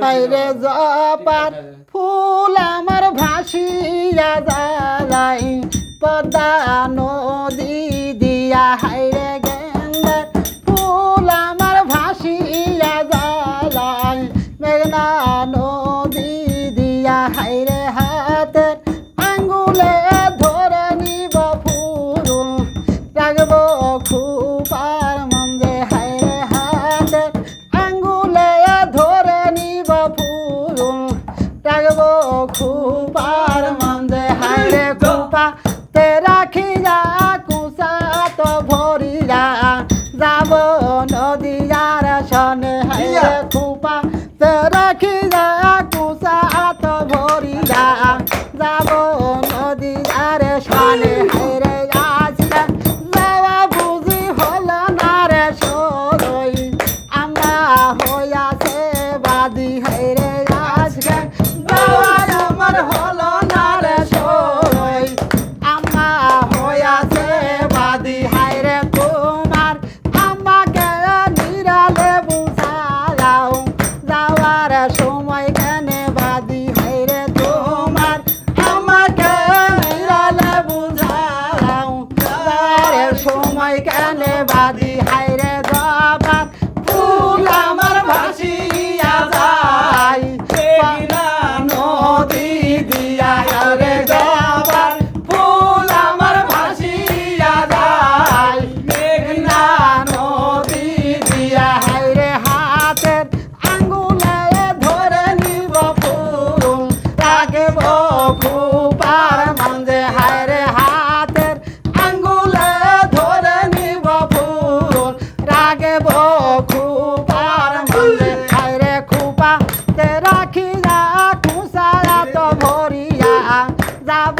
বাইরে জপার ফুল আমার ভাসিয়া জালাই পদা নদী দিয়া হাই রুম রাখব খুপার মন্দে। হাইরে খুপা তে রাখি যা কুসা তো ভরি যা যাব নদী যার সনে হাইরে খুপা তে রাখি যা কুসা তো ভরি যা যাব নদী যার সনে দাদি হায় পাতে রাখিয়া কুসারা তো ভরিয়া যাব